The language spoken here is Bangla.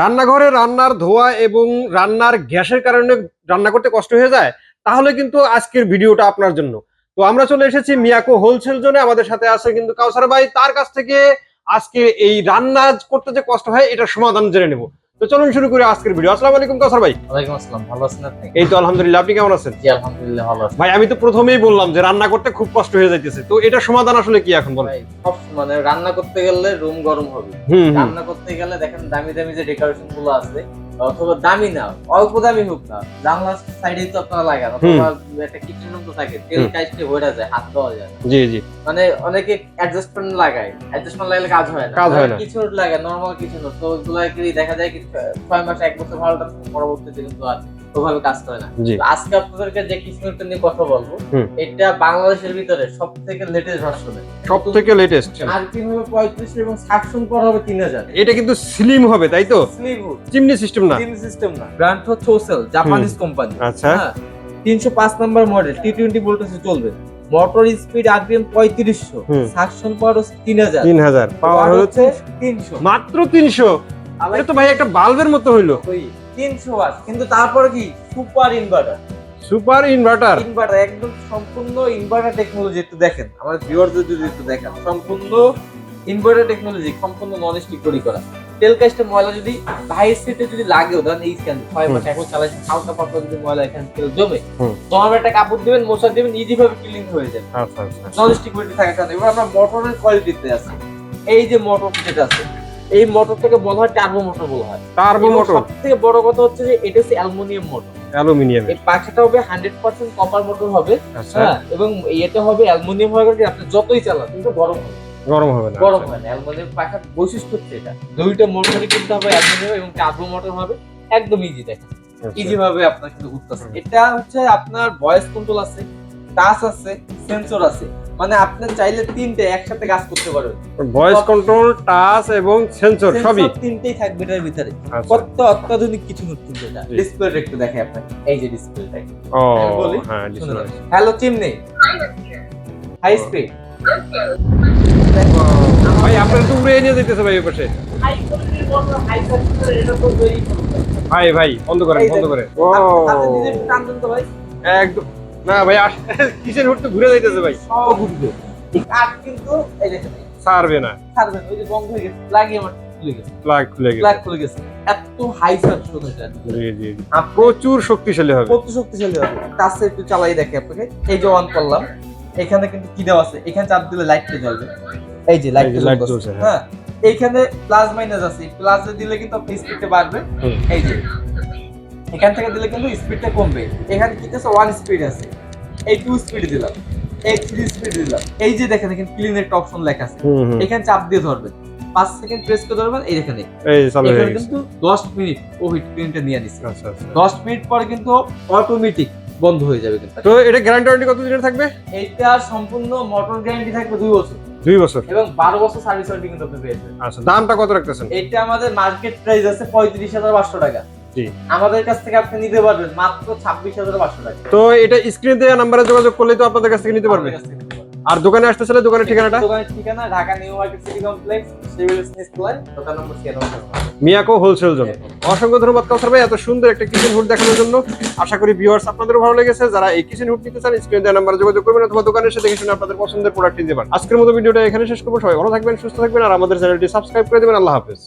রান্নাঘরে রান্নার ধোয়া এবং রান্নার গ্যাসের কারণে রান্না করতে কষ্ট হয়ে যায়, তাহলে কিন্তু আজকের ভিডিওটা আপনার জন্য। তো আমরা চলে এসেছি মিয়াকো হোলসেল জোনে, আমাদের সাথে আছে কিন্তু কাউসার ভাই। তার কাছ থেকে আজকে এই রান্না করতে যে কষ্ট হয় এটা সমাধান জেনে নেব। তো চলুন শুরু করি আজকের ভিডিও। আসসালামু আলাইকুম কাসার ভাই। ওয়ালাইকুম আসসালাম ভালো আছেন আপনি? এই তো আলহামদুলিল্লাহ আপনি কেমন আছেন? জি আলহামদুলিল্লাহ ভালো আছি। ভাই আমি তো প্রথমেই বললাম যে রান্না করতে খুব কষ্ট হয়ে যাইতেছে। তো এটা সমাধান আসলে কি এখন বলেন? সব মানে রান্না করতে গেলে রুম গরম হবে। রান্না করতে গেলে দেখেন দামি দামি যে ডেকোরেশনগুলো আছে অথবা দামি না অল্প দামি হোক না জানলার সাইডে তো আপনারা লাগান অথবা একটা কিচেন রুম তো থাকে তেল। কাজতে হয়ে যায় হাত দেওয়া যায়। জি জি। মানে অনেকে অ্যাডজাস্টমেন্ট লাগায় অ্যাডজাস্টমেন্ট লাগালে কাজ হয় না। কাজ হয় না। কিছু লাগায় নরমাল কিছু না তো ওগুলো দেখা যায় কি ছয় মাস এক বছর ভালো পরবর্তীতে কিন্তু আর ওভাবে কাজ করে না। আজকে আপনাদেরকে যে কিচেনটা নিয়ে কথা বলব এটা বাংলাদেশের ভিতরে সব থেকে লেটেস্ট ভার্সনে সব থেকে লেটেস্ট আর তিন হবে পঁয়ত্রিশ এবং সাকশন পর হবে তিন হাজার। এটা কিন্তু স্লিম হবে তাই তো? স্লিভ চিমনি সিস্টেম না? তিন সিস্টেম না। ব্র্যান্ড হচ্ছে ওসেল জাপানিজ কোম্পানি আচ্ছা। তিনশো পাঁচ নাম্বার মডেল টি টোয়েন্টি ভোল্টেজে চলবে। মোটর স্পিড আরপিএম পঁয়ত্রিশশো। হুম। সাকশন পাওয়ার হচ্ছে তিন হাজার। তিন হাজার। পাওয়ার হচ্ছে তিনশো। মাত্র তিনশো? এটা তো ভাই একটা বাল্বের মতো হইল। তিনশো ওয়াট। কিন্তু তারপরে কি? Super inverter. Super inverter? Inverter একদম সম্পূর্ণ ইনভার্টার টেকনোলজি একটু দেখেন। আমার ভিউয়ারদের যদি একটু দেখেন। সম্পূর্ণ ইনভার্টার টেকনোলজি সম্পূর্ণ নন স্টিক তৈরি করা। তেল কাজটা ময়লা যদি হাই স্পিডে যদি লাগেও ধরেন এই স্ক্যান ছয় মাস এখন চালাইছেন হালকা পাতলা যদি ময়লা এখানে তেল জমে। তোমার একটা কাপড় দিবেন মশা দিবেন ইজি ভাবে ক্লিন হয়ে যাবে। আচ্ছা আচ্ছা। নন স্টিক কোয়ালিটি থাকার কারণে। এবার আমরা মোটরের কোয়ালিটিতে আছে এই যে মোটর যেটা আছে এই মোটর থেকে বলা হয় টার্বো মোটর বলা হয়। টার্বো মোটর সব থেকে বড় কথা হচ্ছে যে এটা হচ্ছে অ্যালুমিনিয়াম মোটর অ্যালুমিনিয়াম। এই পাখাটা হবে হান্ড্রেড পার্সেন্ট কপার মোটর হবে আচ্ছা। হ্যাঁ এবং এটা হবে অ্যালুমিনিয়াম হবে কি আপনি যতই চালান কিন্তু গরম হবে। গরম হবে না গরম হয় না অ্যালুমিনিয়াম পাখার বৈশিষ্ট্য হচ্ছে এটা। দুইটা মোটরই কিনতে হবে অ্যালুমিনিয়াম এবং টার্বো মোটর হবে একদম ইজি দেখেন আচ্ছা। ইজি ভাবে আপনার কিন্তু উঠতেছে এটা হচ্ছে আপনার ভয়েস কন্ট্রোল আছে টাচ আছে সেন্সর আছে। মানে আপনি চাইলে তিনটে একসাথে কাজ করতে পারবেন ভয়েস কন্ট্রোল টাচ এবং সেন্সর সবই তিনটেই থাকবে এটার ভিতরে আচ্ছা কত অত্যাধুনিক কিছু কিন্তু এটা ডিসপ্লে একটু দেখে আপনাকে এই যে ডিসপ্লেটা ও হ্যাঁ display। Hello chimney high speed ভাই আপনার তো উড়ে নিয়ে যেতেছে ভাই ওই পাশে ভাই ভাই বন্ধ করেন বন্ধ করেন ও একদম না ভাই কিসের হুট ঘুরে যাইতেছে ভাই? সব ঘুরবে। কাঠ কিন্তু এই দেখেন ছাড়বে না। ওই যে বন্ধ হয়ে গেছে লাগিয়ে আমার খুলে গেছে। প্লাগ খুলে গেছে। প্লাগ খুলে গেছে। এত হাই এটা জি জি জি। প্রচুর শক্তিশালী হবে। কত শক্তিশালী হবে। টাচে একটু চালাই দেখে আপনাকে। এই যে অন করলাম। এখানে কিন্তু কি দেওয়া আছে? এখানে চাপ দিলে লাইটটা জ্বলবে এই যে লাইট এই জ্বলছে, হ্যাঁ। হ্যাঁ। এইখানে প্লাস মাইনাস আছে। প্লাস দিলে কিন্তু আপনি স্পিডটা বাড়বে। এই যে। এখান থেকে দিলে কিন্তু স্পিডটা কমবে। এখানে কি আছে? ওয়ান স্পিড আছে। এই টু স্পিড দিলাম। এই থ্রি স্পিড দিলাম। এই যে দেখেন এখানে ক্লিন একটা অপশন লেখা আছে। এখানে চাপ দিয়ে ধরবেন। পাঁচ সেকেন্ড প্রেস করে ধরবেন। এই চালু এখানে কিন্তু দশ মিনিট ও হিট প্রিন্টটা নিয়ে নিচ্ছে আচ্ছা দশ মিনিট পরে কিন্তু অটোমেটিক বন্ধ হয়ে যাবে কিন্তু। তো এটা গ্যারান্টি ওয়ারেন্টি কত দিনের থাকবে? এইটা সম্পূর্ণ মোটর গ্যারান্টি থাকবে দুই বছর। দুই বছর। এবং বারো বছর সার্ভিস ওয়ারেন্টি কিন্তু আপনি পেয়েছেন আচ্ছা দামটা কত রাখতেছেন? এটা আমাদের মার্কেট প্রাইস আছে পঁয়ত্রিশ হাজার পাঁচশো টাকা। আমাদের কাছ থেকে আপনি নিতে পারবেন মাত্র ছাব্বিশ হাজার পাঁচশো টাকা তো এটা স্ক্রিনে দেওয়া নাম্বারে যোগাযোগ করলে তো আপনাদের কাছ থেকে নিতে পারবে। আর দোকানে আসতে চাইলে দোকানের ঠিকানাটা? দোকানের ঠিকানা Dhaka new market city complex civil ply দোকান নম্বর ছিয়ানব্বই। Miyako wholesale zone. অসংখ্য ধন্যবাদ কাউসার ভাই এত সুন্দর একটা কিচেন হুড দেখানোর জন্য। আশা করি ভিউয়ার্স আপনাদের ভালো লেগেছে। যারা এই কিচেন হুড নিতে চান স্ক্রিনে দেওয়া নাম্বারে যোগাযোগ করবেন অথবা দোকানে এসে দেখে শুনে আপনাদের পছন্দের প্রোডাক্ট নিতে পারেন। আজকের মতো ভিডিওটা এখানে শেষ করব। সবাই ভালো থাকবেন সুস্থ থাকবেন আর আমাদের চ্যানেলটি সাবস্ক্রাইব করে দেবেন। আল্লাহ হাফেজ।